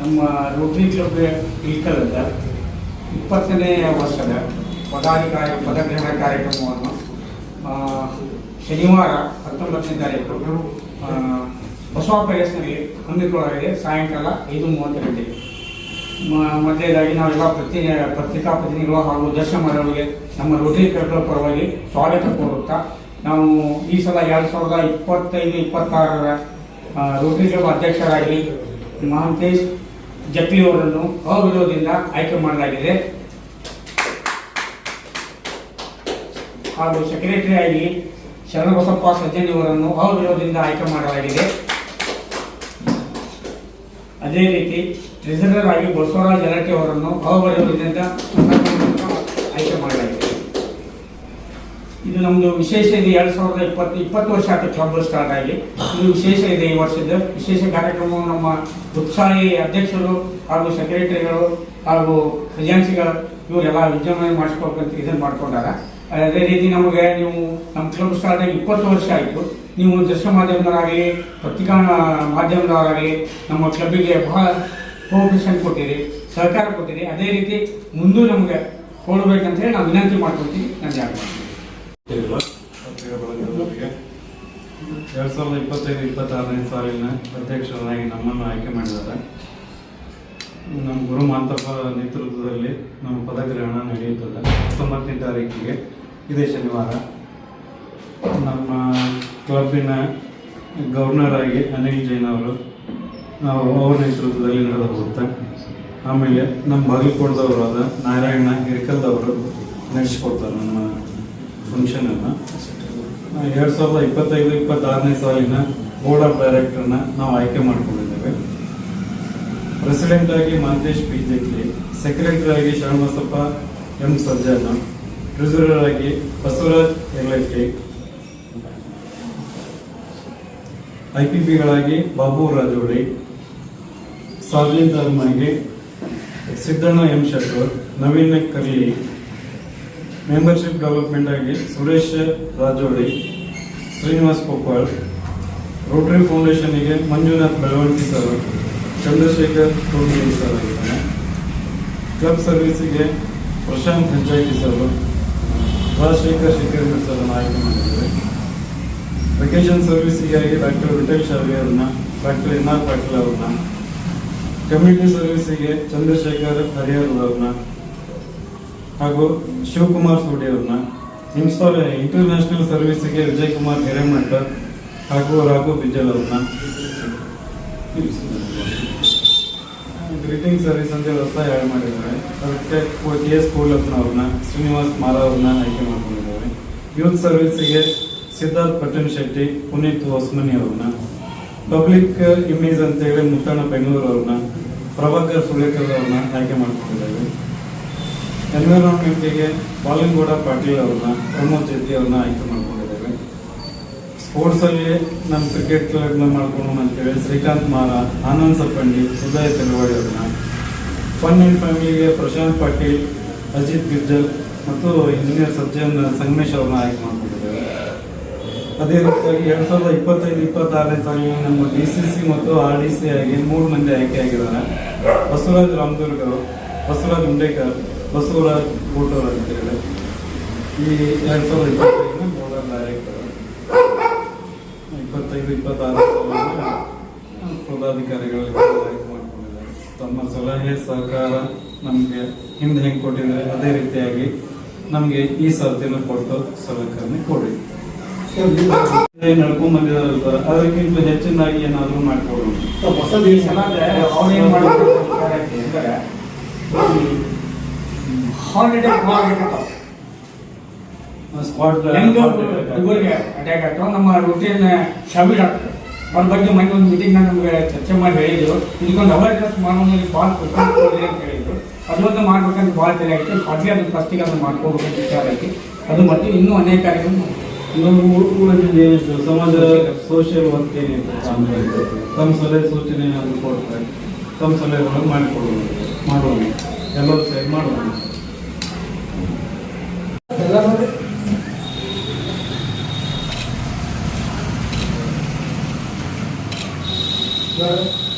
ನಮಗೆ ಇಲ್ಕಲದ ಇಪ್ಪತ್ತನೇ ವರ್ಷದ ಪದಾಧಿಕಾರಿ, ಪದಗ್ರಹಣ ಕಾರ್ಯಕ್ರಮವನ್ನು ಶನಿವಾರ ಹತ್ತೊಂಬತ್ತನೇ ತಾರೀಕು ಅವರು ಬಸವ ಪ್ಯಾಲೇಸ್ನಲ್ಲಿ ಹಮ್ಮಿಕೊಳ್ಳಲಾಗಿದೆ ಸಾಯಂಕಾಲ ಐದು ಮೂವತ್ತು ಗಂಟೆಗೆ. ಮೊದಲೇದಾಗಿ ನಾವೆಲ್ಲ ಪ್ರತಿ, ಪತ್ರಿಕಾ ಪ್ರತಿನಿಧಿಗಳು ಹಾಗೂ ದರ್ಶನ ಮಾಡೋರಿಗೆ ನಮ್ಮ ರೋಟರಿ ಕ್ಲಬ್ಗಳ ಪರವಾಗಿ ಸ್ವಾಗತ ಕೋರುತ್ತಾ, ನಾವು ಈ ಸಲ ಎರಡು ಸಾವಿರದ ಇಪ್ಪತ್ತೈದು, ಇಪ್ಪತ್ತಾರರ ರೋಟರಿ ಕ್ಲಬ್ ಅಧ್ಯಕ್ಷರಾಗಿ ಮಹಾಂತೇಶ್ ಜಕ್ಲಿ ಅವರನ್ನು ಅವಿರೋಧದಿಂದ ಆಯ್ಕೆ ಮಾಡಲಾಗಿದೆ. ಹಾಗೂ ಸೆಕ್ರೆಟರಿ ಆಗಿ ಶರಣಬಸಪ್ಪ ಸಜ್ಜನಿ ಅವರನ್ನು ಅವಿರೋಧದಿಂದ ಆಯ್ಕೆ ಮಾಡಲಾಗಿದೆ. ಅದೇ ರೀತಿ ಟ್ರೆಸರರ್ ಆಗಿ ಬಸವರಾಜ್ ಜನಟಿ ಅವರನ್ನು ಅವಿರೋಧದಿಂದ ಆಯ್ಕೆ ಮಾಡಲಾಗಿದೆ. ಇದು ನಮ್ಮದು ವಿಶೇಷ ಇದೆ ಎರಡು ಸಾವಿರದ ಇಪ್ಪತ್ತು ಇಪ್ಪತ್ತು ವರ್ಷ ಆಯ್ತು ಕ್ಲಬ್ ಸ್ಟಾರ್ಟ್ ಆಗಿ. ಇದು ವಿಶೇಷ ಇದೆ ಈ ವರ್ಷದ ವಿಶೇಷ ಕಾರ್ಯಕ್ರಮವು ನಮ್ಮ ಉತ್ಸಾಹಿ ಅಧ್ಯಕ್ಷರು ಹಾಗೂ ಸೆಕ್ರೆಟರಿಗಳು ಹಾಗೂ ಖಜಾಂಚಿಗಳು ಇವರೆಲ್ಲ ವಿಜೃಂಭಣೆ ಮಾಡಿಸ್ಬೇಕಂತ ಇದನ್ನು ಮಾಡ್ಕೊಂಡಾರ ಅದೇ ರೀತಿ ನಮಗೆ ನೀವು ನಮ್ಮ ಕ್ಲಬ್ ಸ್ಟಾರ್ಟ್ ಆಗಿ ಇಪ್ಪತ್ತು ವರ್ಷ ಆಯಿತು. ನೀವು ದೃಶ್ಯ ಮಾಧ್ಯಮದವರಾಗಲಿ, ಪತ್ರಿಕಾ ಮಾಧ್ಯಮದವರಾಗಲಿ ನಮ್ಮ ಕ್ಲಬ್ಬಿಗೆ ಬಹಳ ಕೋಪರೇಷನ್ ಕೊಟ್ಟಿರಿ, ಸಹಕಾರ ಕೊಟ್ಟಿರಿ. ಅದೇ ರೀತಿ ಮುಂದೂ ನಮಗೆ ಕೊಡಬೇಕಂತ ಹೇಳಿ ನಾವು ವಿನಂತಿ ಮಾಡ್ಕೊಳ್ತೀವಿ. ನನ್ನ ಜಾಗ ಬಳಗದವರಿಗೆ ಎರಡು ಸಾವಿರದ ಇಪ್ಪತ್ತೈದು, ಇಪ್ಪತ್ತಾರನೇ ಸಾಲಿನ ಅಧ್ಯಕ್ಷರಾಗಿ ನಮ್ಮನ್ನು ಆಯ್ಕೆ ಮಾಡಿದ್ದಾರೆ. ನಮ್ಮ ಗುರು ಮಾಂತಪ್ಪ ನೇತೃತ್ವದಲ್ಲಿ ನಮ್ಮ ಪದಗ್ರಹಣ ನಡೆಯುತ್ತದೆ. ಹತ್ತೊಂಬತ್ತನೇ ತಾರೀಕಿಗೆ, ಇದೇ ಶನಿವಾರ. ನಮ್ಮ ಕ್ಲಬ್ಬಿನ ಗವರ್ನರ್ ಆಗಿ ಅನಿಲ್ ಜೈನ್ ಅವರು ನಾವು ಅವರ ನೇತೃತ್ವದಲ್ಲಿ ನಡೆದು ಹೋಗುತ್ತೆ. ಆಮೇಲೆ ನಮ್ಮ ಬಾಗಲಕೋಟದವರಾದ ನಾರಾಯಣ ಹಿರಿಕಲ್ದವರು ನಡೆಸಿಕೊಡ್ತಾರೆ ನಮ್ಮ ಫಂಕ್ಷನನ್ನು ಎರಡು ಸಾವಿರದ ಇಪ್ಪತ್ತೈದು, ಇಪ್ಪತ್ತಾರನೇ ಸಾಲಿನ ಬೋರ್ಡ್ ಆಫ್ ಡೈರೆಕ್ಟರ್ನ ನಾವು ಆಯ್ಕೆ ಮಾಡಿಕೊಂಡಿದ್ದೇವೆ. ಪ್ರೆಸಿಡೆಂಟ್ ಆಗಿ ಮಹಂತೇಶ್ ಪಿ ಜೇಟ್ಲಿ ಸೆಕ್ರೆಟರಿ ಆಗಿ ಶರಣಬಸಪ್ಪ ಎಂ ಸಜ್ಜನ ಟ್ರೆಸರರ್ ಆಗಿ ಬಸವರಾಜ್ ಹೆಗ್ಲಟ್ಟಿ ಐ ಪಿ ಪಿಗಳಾಗಿ ಬಾಬು ರಾಜೋಳಿ ಸಾರ್ಲಿನ್ ಧರ್ಮಾಗಿ Siddanna M Shettar Naveen Karli membership development ಆಗಿ ಸುರೇಶ್ ರಾಜೋಡಿ, ಶ್ರೀನಿವಾಸ್ ಕೊಪ್ಪಾಳ್ ರೋಟರಿ ಫೌಂಡೇಶನ್ಗೆ ಮಂಜುನಾಥ್ ಬೆಳವಣಿಗೆ ಸರ್ ಚಂದ್ರಶೇಖರ್ ಟೋಗಿ ಸರ್ ಆಗಿದ್ದಾನೆ. ಕ್ಲಬ್ ಸರ್ವಿಸಿಗೆ ಪ್ರಶಾಂತ್ ಪಂಚಾಯತಿ ಸರ್ ರಾಜಶೇಖರ್ ಶೇಖರ್ ಸರ್ ಆಯ್ಕೆ ಮಾಡಿದ್ದಾರೆ. ವೆಕೇಶನ್ ಸರ್ವಿಸಿಗಾಗಿ ಡಾಕ್ಟರ್ ವಿಠಲ್ ಶಾವಿ ಅವ್ರನ್ನ ಡಾಕ್ಟರ್ ಎನ್ ಆರ್ ಪಾಟೀಲ್ ಅವ್ರನ್ನ ಕಮ್ಯುನಿಟಿ ಸರ್ವಿಸಿಗೆ ಚಂದ್ರಶೇಖರ್ ಹರಿಹರ್ ಅವ್ರನ್ನ ಹಾಗೂ ಶಿವಕುಮಾರ್ ಸೋಡಿ ಅವ್ರನ್ನ ಇನ್ಸ್ಟಾಲ್ ಇಂಟರ್ನ್ಯಾಷನಲ್ ಸರ್ವಿಸ್ಗೆ ವಿಜಯ್ ಕುಮಾರ್ ಹಿರೇಮಠ ಹಾಗೂ ರಾಘು ಬಿಜಲ್ ಅವ್ರನ್ನ ಗ್ರೀಟಿಂಗ್ ಸರ್ವಿಸ್ ಅಂತ ಹೊಸ ಆ್ಯಡ್ ಮಾಡಿದ್ದಾರೆ. ಅದಕ್ಕೆ ಕೆ ಎಸ್ ಕೋಲಪ್ಪನ ಅವ್ರನ್ನ, ಶ್ರೀನಿವಾಸ್ ಮಾಲ ಅವ್ರನ್ನ ಆಯ್ಕೆ ಮಾಡ್ಕೊಂಡಿದ್ದಾರೆ. ಯೂತ್ ಸರ್ವಿಸ್ಗೆ ಸಿದ್ಧಾರ್ಥ್ ಪಟನ್ ಶೆಟ್ಟಿ, ಪುನೀತ್ ಹೊಸ್ಮನಿ ಅವ್ರನ್ನ ಪಬ್ಲಿಕ್ ಇಮೇಜ್ ಅಂತೇಳಿ ಮುತ್ತಣ್ಣ ಬೆಂಗಳೂರು ಅವ್ರನ್ನ, ಪ್ರಭಾಕರ್ ಸುಳೇಕರ್ ಅವ್ರನ್ನ ಆಯ್ಕೆ ಮಾಡ್ಕೊಂಡಿದ್ದಾರೆ. ಎನ್ವಿರಾನ್ಮೆಂಟಿಗೆ ಬಾಲಿಂಗೌಡ ಪಾಟೀಲ್ ಅವ್ರನ್ನ ಪ್ರಮೋದ್ ಜೆಟ್ಟಿ ಅವ್ರನ್ನ ಆಯ್ಕೆ ಮಾಡ್ಕೊಂಡಿದ್ದೇವೆ. ಸ್ಪೋರ್ಟ್ಸ್ ಅಲ್ಲಿ ನಮ್ಮ ಕ್ರಿಕೆಟ್ ಕ್ಲಬ್ನ ಮಾಡ್ಕೊಂಡು ಅಂತೇಳಿ ಶ್ರೀಕಾಂತ್ ಮಾರ, ಆನಂದ್ ಸಪ್ಪಂಡಿ, ಉದಯ ತೆಲವಾಡಿ ಅವ್ರನ್ನ. ಫನ್ ಅಂಡ್ ಫ್ಯಾಮಿಲಿಗೆ ಪ್ರಶಾಂತ್ ಪಾಟೀಲ್, ಅಜಿತ್ ಗಿರ್ಜಲ್ ಮತ್ತು ಇಂಜಿನಿಯರ್ ಸಜ್ಜನ್ ಸಂಗಮೇಶ್ ಅವ್ರನ್ನ ಆಯ್ಕೆ ಮಾಡ್ಕೊಂಡಿದ್ದೇವೆ. ಅದೇ ರೀತಿಯಾಗಿ ಎರಡು ಸಾವಿರದ ಇಪ್ಪತ್ತೈದು, ಇಪ್ಪತ್ತಾರನೇ ಸಾಲಿನಲ್ಲಿ ನಮ್ಮ ಡಿ ಸಿ ಸಿ ಮತ್ತು ಆರ್ ಡಿ ಸಿ ಆಗಿ ಮೂರು ಮಂದಿ ಆಯ್ಕೆ ಆಗಿದ್ದಾರೆ ಬಸವರಾಜ್ ರಾಮದುರ್ಗ, ಬಸವರಾಜ್ ಉಂಡೇಕರ್ ಬಸವರಾಜ್ ಊಟೂರ್ ಅಂತೇಳಿ ಈ ಎರಡು ಸಾವಿರದ ಇಪ್ಪತ್ತೈದು ಬೋರ್ಡ್ ಡೈರೆಕ್ಟರ್ ಇಪ್ಪತ್ತೈದು, ಇಪ್ಪತ್ತಾರು ಪದಾಧಿಕಾರಿಗಳು ತಮ್ಮ ಸಲಹೆ ಸಹಕಾರ ನಮಗೆ ಹಿಂದೆ ಹೆಂಗೆ ಕೊಟ್ಟಿದ್ದಾರೆ, ಅದೇ ರೀತಿಯಾಗಿ ನಮಗೆ ಈ ಸರ್ತಿನ ಕೊಟ್ಟು ಸಲಕರಣೆ ಕೊಡಿ. ನಡ್ಕೊಂಡ್ ಅದಕ್ಕಿಂತ ಹೆಚ್ಚಿನಾಗಿ ಏನಾದರೂ ಮಾಡ್ಕೊಡೋಣ ಹೊಸದು ಈ ಸಲ ಅವ್ರು ಏನು ಮಾಡ್ತಾರೆ ಅಂದರೆ ಹಾಲಿಡೇ ಹೆಂಗ್ ಹುಡುಗರಿಗೆ ಅಟ್ಯಾಕ್ ಆಗ್ತಾವ ನಮ್ಮ ರೂಟೀನ್ ಶಬಿ ಡಾಕ್ಟರ್ ಅವ್ರ ಬಗ್ಗೆ ಮೊನ್ನೆ ಒಂದು ಮೀಟಿಂಗ್ ನಮ್ಗೆ ಚರ್ಚೆ ಮಾಡಿ ಹೇಳಿದ್ರು. ಇದಕ್ಕೊಂದು ಅವೇರ್ನೆಸ್ ಮಾಡೋದ್ರಲ್ಲಿ ಭಾಳ ಕೊಟ್ಟು ಅಂತ ಹೇಳಿದ್ರು. ಅದೊಂದು ಮಾಡ್ಬೇಕಂತ ಭಾಳ ತಲೆ ಆಯ್ತು ಸ್ಪಾಟ್ಲಿ ಅದನ್ನ ಫಸ್ಟಿಗೆ ಅದನ್ನ ಮಾಡ್ಕೋಬೇಕಂತ ವಿಚಾರ ಐತಿ ಅದು ಮತ್ತೆ ಇನ್ನೂ ಅನೇಕ ಕಾರ್ಯಕ್ರಮ ಸಮಾಜ ಸೋಷಿಯಲ್ ವರ್ಕ್ ಏನಿದೆ? ತಮ್ಮ ಸಲಹೆ ಸೂಚನೆ ಏನಾದರೂ ಕೊಡ್ತಾರೆ ತಮ್ಮ ಸಲಹೆಗಳನ್ನು ಮಾಡಿಕೊಡೋಣ ಮಾಡೋಣ ಎಲ್ಲರೂ ಸೇರಿ ಮಾಡೋಣ